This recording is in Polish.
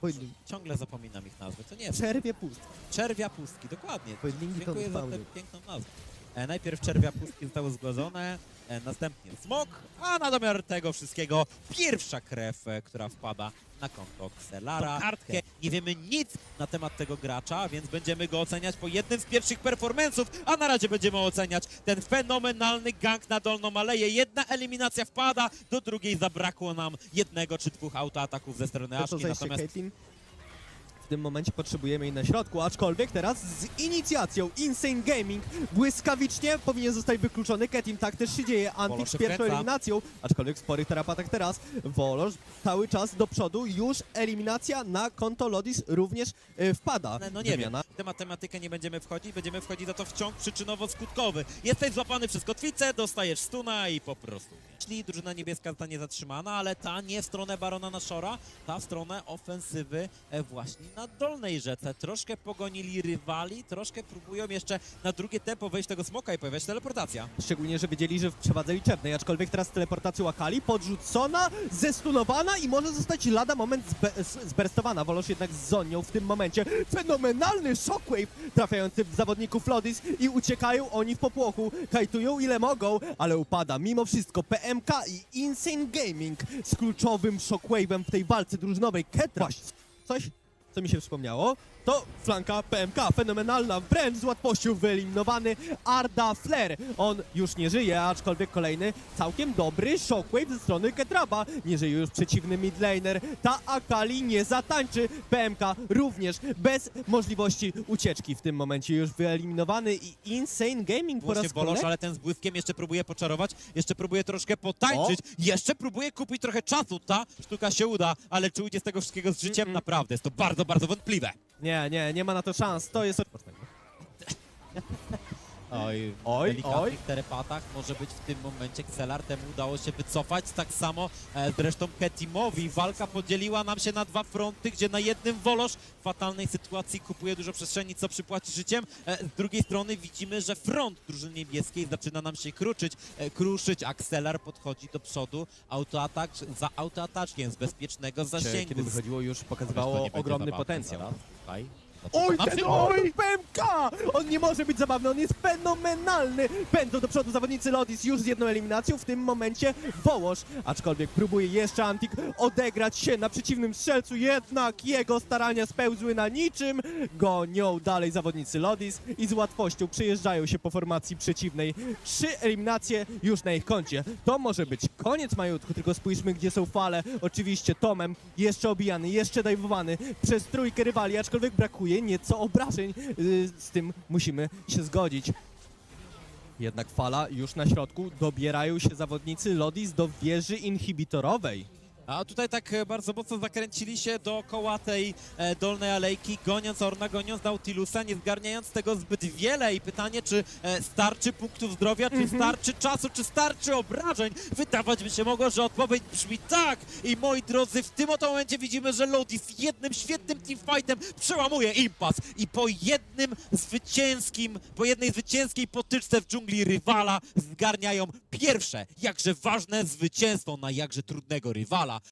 Pojedynki. Ciągle zapominam ich nazwy, to nie jest. Przerwie pust. Czerwia pustki, dokładnie. Pojedynki Dziękuję za tę piękną nazwę. E, najpierw czerwia pustki zostały zgłodzone, e, następnie smok, a na domiar tego wszystkiego pierwsza krew, e, która wpada na konto Xelara. Kartkę. Nie wiemy nic na temat tego gracza, więc będziemy go oceniać po jednym z pierwszych performance'ów, a na razie będziemy oceniać ten fenomenalny gang na dolną aleję. Jedna eliminacja wpada, do drugiej zabrakło nam jednego czy dwóch autoataków ze strony Aszki, natomiast Caitlyn. W tym momencie potrzebujemy jej na środku, aczkolwiek teraz z inicjacją Insane Gaming błyskawicznie powinien zostać wykluczony. Ketim tak też się dzieje. Antik Wolosz pierwszą wkręca. eliminacją, aczkolwiek w sporych tarapatach teraz. Wolosz cały czas do przodu, już eliminacja na konto Lodis również y, wpada. No, no nie Wymiana. wiem, w tę matematykę nie będziemy wchodzić, będziemy wchodzić za to w ciąg przyczynowo-skutkowy. Jesteś złapany przez kotwicę, dostajesz stuna i po prostu. Jeśli drużyna niebieska zostanie zatrzymana, ale ta nie w stronę Barona Nashora, ta w stronę ofensywy e, właśnie na dolnej rzece. Troszkę pogonili rywali, troszkę próbują jeszcze na drugie tempo wejść tego smoka i pojawiać teleportacja. Szczególnie, że wiedzieli, że w przewadze liczebnej, aczkolwiek teraz teleportacja Akali, podrzucona, zestunowana i może zostać lada moment zbe zberstowana. Wolosz jednak z Zonią w tym momencie. Fenomenalny shockwave trafiający w zawodników Lodis i uciekają oni w popłochu. Kajtują ile mogą, ale upada mimo wszystko PMK i Insane Gaming z kluczowym shockwave'em w tej walce drużynowej. Ketra. Coś, co mi się wspomniało, to flanka PMK, fenomenalna, wręcz z łatwością wyeliminowany Arda Flair. On już nie żyje, aczkolwiek kolejny całkiem dobry shockwave ze strony Ketraba. Nie żyje już przeciwny midlaner. Ta Akali nie zatańczy. PMK również bez możliwości ucieczki. W tym momencie już wyeliminowany i Insane Gaming po Właśnie raz Bolosz, ale ten z błyskiem jeszcze próbuje poczarować, jeszcze próbuje troszkę potańczyć, jeszcze próbuje kupić trochę czasu. Ta sztuka się uda, ale czy ujdzie z tego wszystkiego z życiem? Mm-mm. Naprawdę, jest to bardzo, bardzo wątpliwe. Nie, nie, nie ma na to szans. To jest... Oj, Oj, w delikatnych oj. terepatach może być w tym momencie Xelar, temu udało się wycofać, tak samo e, zresztą Ketimowi. Walka podzieliła nam się na dwa fronty, gdzie na jednym Wolosz w fatalnej sytuacji kupuje dużo przestrzeni, co przypłaci życiem. E, z drugiej strony widzimy, że front drużyny niebieskiej zaczyna nam się kruczyć, e, kruszyć, a Xelar podchodzi do przodu, autoatak za autoataczkiem z bezpiecznego zasięgu. Kiedy wychodziło już pokazywało ogromny potencjał. Tutaj. Oj, Na ten przykład. oj, PMK! On nie może być zabawny, on jest fenomenalny! Pędzą do przodu zawodnicy Lodis już z jedną eliminacją, w tym momencie Wołosz, aczkolwiek próbuje jeszcze Antik odegrać się na przeciwnym strzelcu, jednak jego starania spełzły na niczym. Gonią dalej zawodnicy Lodis i z łatwością przejeżdżają się po formacji przeciwnej. Trzy eliminacje już na ich koncie. To może być koniec majutku, tylko spójrzmy gdzie są fale. Oczywiście Tomem jeszcze obijany, jeszcze dajwowany przez trójkę rywali, aczkolwiek brakuje nieco obrażeń. Yy, Z tym musimy się zgodzić. Jednak fala już na środku. Dobierają się zawodnicy Lodis do wieży inhibitorowej. A tutaj tak e, bardzo mocno zakręcili się dookoła tej e, dolnej alejki, goniąc Orna, goniąc Nautilusa, nie zgarniając tego zbyt wiele i pytanie, czy e, starczy punktów zdrowia, czy starczy czasu, czy starczy obrażeń? Wydawać by się mogło, że odpowiedź brzmi tak! I moi drodzy, w tym oto momencie widzimy, że Lodis jednym świetnym teamfightem przełamuje impas i po jednym zwycięskim, po jednej zwycięskiej potyczce w dżungli rywala zgarniają pierwsze, jakże ważne zwycięstwo na jakże trudnego rywala.